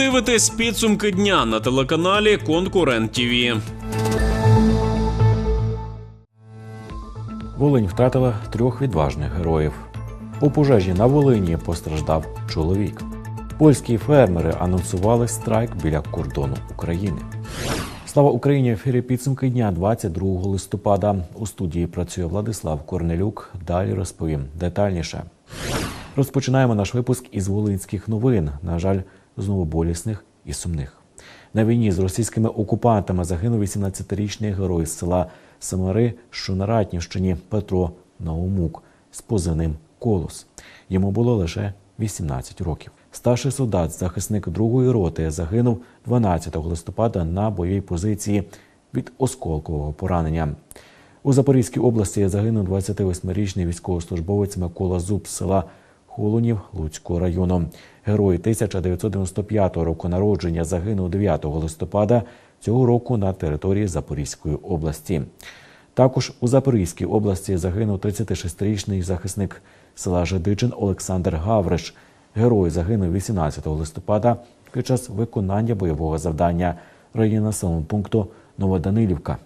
дивитесь підсумки дня на телеканалі Конкурент ТІВІ. Волинь втратила трьох відважних героїв. У пожежі на Волині постраждав чоловік. Польські фермери анонсували страйк біля кордону України. Слава Україні! В ефірі підсумки дня 22 листопада. У студії працює Владислав Корнелюк. Далі розповім детальніше. Розпочинаємо наш випуск із волинських новин. На жаль, знову болісних і сумних. На війні з російськими окупантами загинув 18-річний герой з села Самари, що на Ратнівщині Петро Наумук з позивним Колос. Йому було лише 18 років. Старший солдат, захисник другої роти, загинув 12 листопада на бойовій позиції від осколкового поранення. У Запорізькій області загинув 28-річний військовослужбовець Микола Зуб з села Холунів Луцького району. Герой 1995 року народження загинув 9 листопада цього року на території Запорізької області. Також у Запорізькій області загинув 36-річний захисник села Жидичин Олександр Гавриш. Герой загинув 18 листопада під час виконання бойового завдання районі населеного пункту Новоданилівка.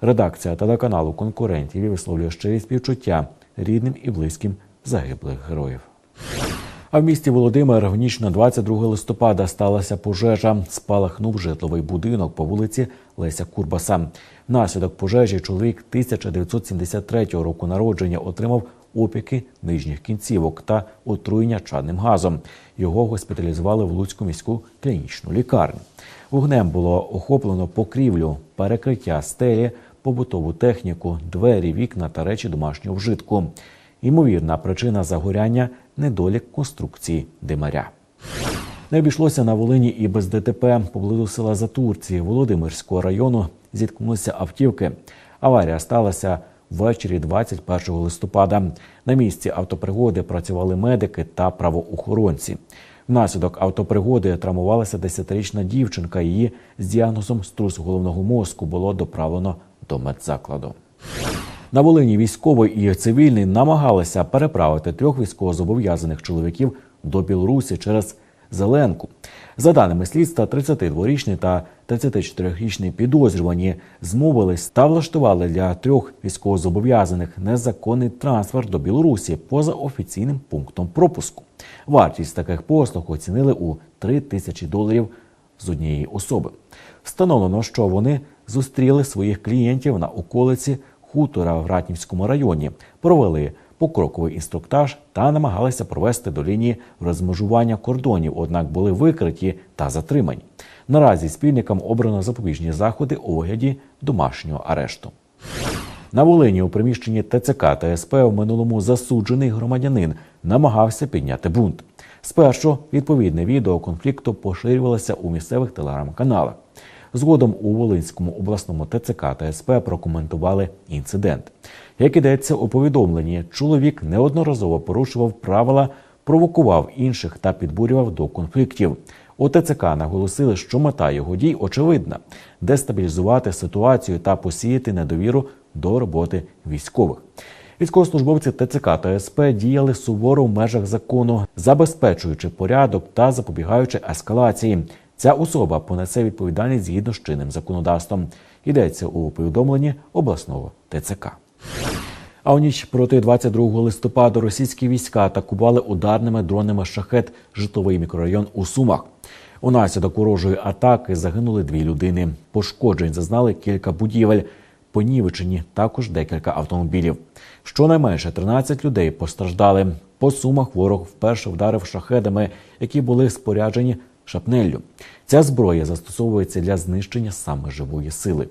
Редакція телеканалу конкурентів висловлює щирі співчуття рідним і близьким загиблих героїв. А в місті Володимир в ніч на 22 листопада сталася пожежа. Спалахнув житловий будинок по вулиці Леся Курбаса. Внаслідок пожежі чоловік 1973 року народження отримав опіки нижніх кінцівок та отруєння чадним газом. Його госпіталізували в Луцьку міську клінічну лікарню. Вогнем було охоплено покрівлю, перекриття стелі, побутову техніку, двері, вікна та речі домашнього вжитку. Ймовірна причина загоряння недолік конструкції димаря. Не обійшлося на Волині і без ДТП поблизу села Затурці Володимирського району зіткнулися автівки. Аварія сталася ввечері 21 листопада. На місці автопригоди працювали медики та правоохоронці. Внаслідок автопригоди травмувалася 10-річна дівчинка. Її з діагнозом струс головного мозку було доправлено до медзакладу. На Волині військовий і цивільний намагалися переправити трьох військовозобов'язаних чоловіків до Білорусі через Зеленку. За даними слідства, 32-річний та 34-річний підозрювані змовились та влаштували для трьох військовозобов'язаних незаконний трансфер до Білорусі поза офіційним пунктом пропуску. Вартість таких послуг оцінили у 3 тисячі доларів з однієї особи. Встановлено, що вони зустріли своїх клієнтів на околиці хутора в Ратнівському районі, провели покроковий інструктаж та намагалися провести до лінії розмежування кордонів, однак були викриті та затримані. Наразі спільникам обрано запобіжні заходи у вигляді домашнього арешту. На Волині у приміщенні ТЦК та СП в минулому засуджений громадянин намагався підняти бунт. Спершу відповідне відео конфлікту поширювалося у місцевих телеграм-каналах. Згодом у Волинському обласному ТЦК та СП прокоментували інцидент. Як ідеться у повідомленні, чоловік неодноразово порушував правила, провокував інших та підбурював до конфліктів. У ТЦК наголосили, що мета його дій очевидна дестабілізувати ситуацію та посіяти недовіру до роботи військових. Військовослужбовці ТЦК та СП діяли суворо в межах закону, забезпечуючи порядок та запобігаючи ескалації. Ця особа понесе відповідальність згідно з чинним законодавством. Йдеться у повідомленні обласного ТЦК. А у ніч проти 22 листопада російські війська атакували ударними дронами шахет житловий мікрорайон у Сумах. Унаслідок ворожої атаки загинули дві людини. Пошкоджень зазнали кілька будівель. Понівечені також декілька автомобілів. Щонайменше 13 людей постраждали. По сумах ворог вперше вдарив шахедами, які були споряджені шапнеллю. Ця зброя застосовується для знищення саме живої сили.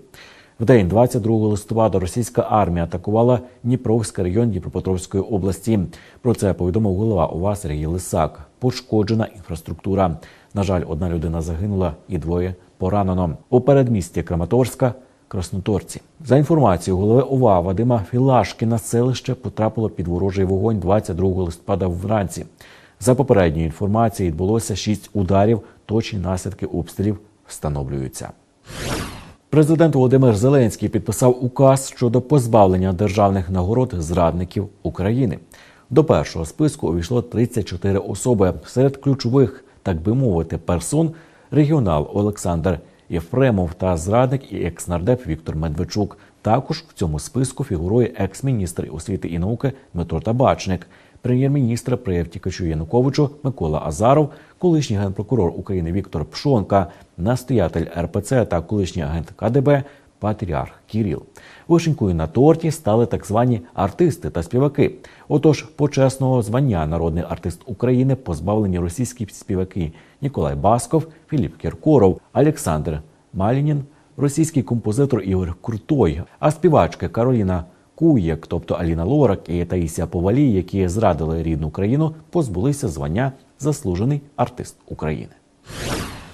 В день 22 листопада російська армія атакувала Дніпровський район Дніпропетровської області. Про це повідомив голова ОВА Сергій Лисак. Пошкоджена інфраструктура. На жаль, одна людина загинула і двоє поранено. У передмісті Краматорська Красноторці. За інформацією голови ОВА Вадима Філашкіна, селище потрапило під ворожий вогонь 22 листопада вранці. За попередньою інформацією, відбулося шість ударів. Точні наслідки обстрілів встановлюються. Президент Володимир Зеленський підписав указ щодо позбавлення державних нагород зрадників України. До першого списку увійшло 34 особи. Серед ключових, так би мовити, персон регіонал Олександр Єфремов та зрадник і екснардеп Віктор Медведчук. Також в цьому списку фігурує екс-міністр освіти і науки Дмитро Табачник, прем'єр-міністр при втікачу Януковичу Микола Азаров, колишній генпрокурор України Віктор Пшонка, настоятель РПЦ та колишній агент КДБ Патріарх Кіріл. Вишенькою на торті стали так звані артисти та співаки. Отож, почесного звання народний артист України позбавлені російські співаки Ніколай Басков, Філіп Кіркоров, Олександр Малінін, російський композитор Ігор Крутой, а співачки Кароліна Куєк, тобто Аліна Лорак і Таїсія Повалій, які зрадили рідну країну, позбулися звання заслужений артист України.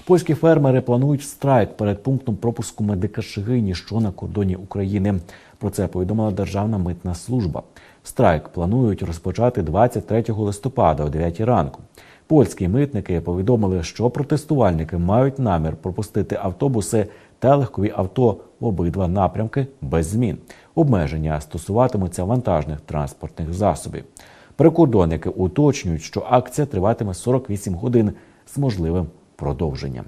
Польські фермери планують страйк перед пунктом пропуску медика Шигині, що на кордоні України. Про це повідомила Державна митна служба. Страйк планують розпочати 23 листопада о 9 ранку. Польські митники повідомили, що протестувальники мають намір пропустити автобуси та легкові авто в обидва напрямки без змін. Обмеження стосуватимуться вантажних транспортних засобів. Прикордонники уточнюють, що акція триватиме 48 годин з можливим продовженням.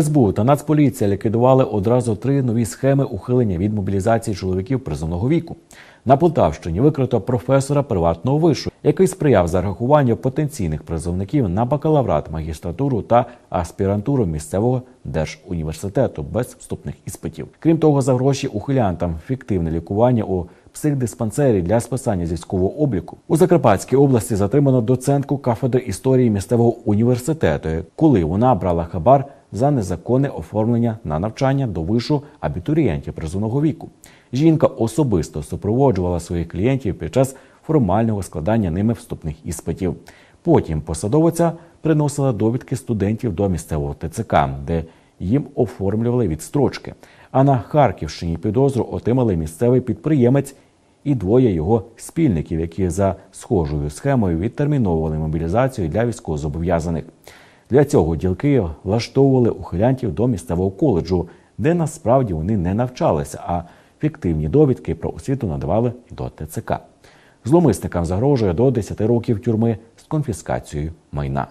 СБУ та Нацполіція ліквідували одразу три нові схеми ухилення від мобілізації чоловіків призовного віку. На Полтавщині викрито професора приватного вишу, який сприяв зарахуванню потенційних призовників на бакалаврат, магістратуру та аспірантуру місцевого держуніверситету без вступних іспитів. Крім того, за гроші ухилянтам фіктивне лікування у психдиспансері для списання з обліку у Закарпатській області затримано доцентку кафедри історії місцевого університету, коли вона брала хабар за незаконне оформлення на навчання до вишу абітурієнтів призовного віку. Жінка особисто супроводжувала своїх клієнтів під час формального складання ними вступних іспитів. Потім посадовиця приносила довідки студентів до місцевого ТЦК, де їм оформлювали відстрочки. А на Харківщині підозру отримали місцевий підприємець і двоє його спільників, які за схожою схемою відтерміновували мобілізацію для військовозобов'язаних. Для цього ділки влаштовували ухилянтів до місцевого коледжу, де насправді вони не навчалися, а фіктивні довідки про освіту надавали до ТЦК. Зломисникам загрожує до 10 років тюрми з конфіскацією майна.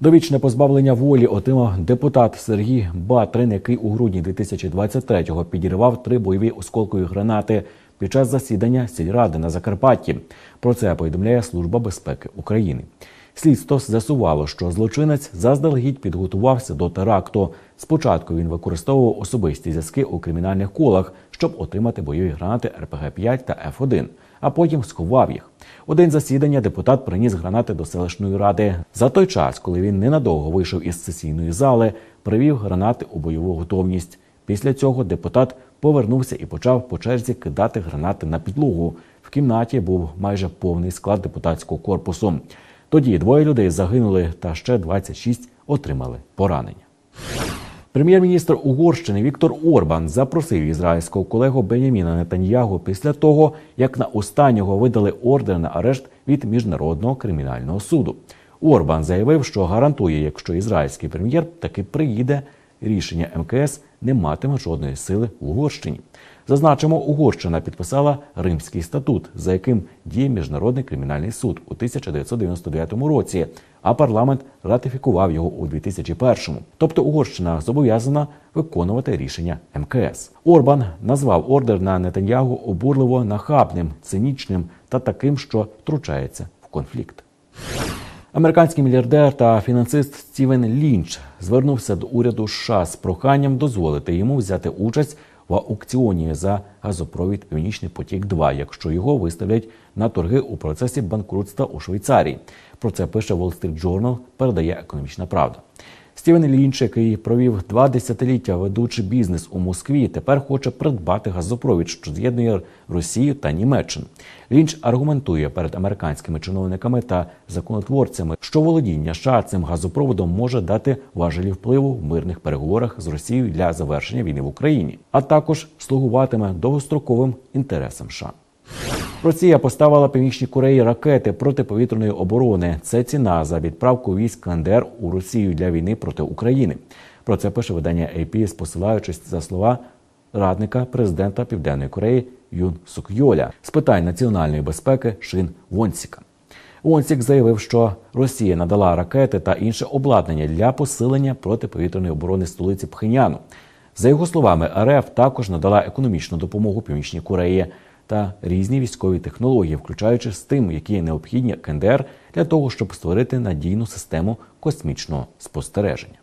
Довічне позбавлення волі отримав депутат Сергій Батрин, який у грудні 2023-го підірвав три бойові осколкові гранати під час засідання сільради на Закарпатті. Про це повідомляє Служба безпеки України. Слідство з'ясувало, що злочинець заздалегідь підготувався до теракту. Спочатку він використовував особисті зв'язки у кримінальних колах, щоб отримати бойові гранати РПГ-5 та Ф-1, а потім сховав їх. У день засідання депутат приніс гранати до селищної ради. За той час, коли він ненадовго вийшов із сесійної зали, привів гранати у бойову готовність. Після цього депутат повернувся і почав по черзі кидати гранати на підлогу. В кімнаті був майже повний склад депутатського корпусу. Тоді двоє людей загинули, та ще 26 отримали поранення. Прем'єр-міністр Угорщини Віктор Орбан запросив ізраїльського колегу Беняміна Нетаньягу після того, як на останнього видали ордер на арешт від міжнародного кримінального суду. Орбан заявив, що гарантує, якщо ізраїльський прем'єр таки приїде, рішення МКС не матиме жодної сили в Угорщині. Зазначимо, Угорщина підписала Римський статут, за яким діє міжнародний кримінальний суд у 1999 році, а парламент ратифікував його у 2001. Тобто Угорщина зобов'язана виконувати рішення МКС. Орбан назвав ордер на Нетаньягу обурливо нахабним, цинічним та таким, що втручається в конфлікт. Американський мільярдер та фінансист Стівен Лінч звернувся до уряду США з проханням дозволити йому взяти участь в аукціоні за газопровід Північний потік 2 якщо його виставлять на торги у процесі банкрутства у Швейцарії. Про це пише Wall Street Journal, передає економічна правда. Стівен Лінч, який провів два десятиліття ведучи бізнес у Москві, тепер хоче придбати газопровід, що з'єднує Росію та Німеччину. Лінч аргументує перед американськими чиновниками та законотворцями, що володіння США цим газопроводом може дати важелі впливу в мирних переговорах з Росією для завершення війни в Україні, а також слугуватиме довгостроковим інтересам США. Росія поставила Північній Кореї ракети протиповітряної оборони. Це ціна за відправку військ КНДР у Росію для війни проти України. Про це пише видання AP, посилаючись за слова радника президента Південної Кореї Юн Сук Йоля з питань національної безпеки Шин Вонсіка. Онсік заявив, що Росія надала ракети та інше обладнання для посилення протиповітряної оборони столиці Пхеняну. За його словами, РФ також надала економічну допомогу Північній Кореї та різні військові технології, включаючи з тим, які необхідні КНДР для того, щоб створити надійну систему космічного спостереження.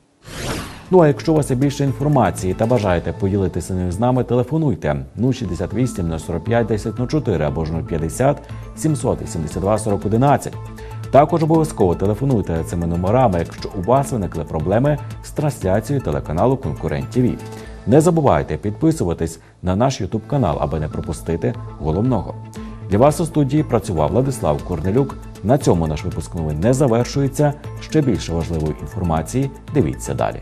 Ну а якщо у вас є більше інформації та бажаєте поділитися нею з нами, телефонуйте 068 045 1004 або ж 050 772 4011. Також обов'язково телефонуйте цими номерами, якщо у вас виникли проблеми з трансляцією телеканалу Конкурент ТВ. Не забувайте підписуватись на наш Ютуб канал, аби не пропустити головного. Для вас у студії працював Владислав Корнелюк. На цьому наш випуск новин не завершується. Ще більше важливої інформації дивіться далі.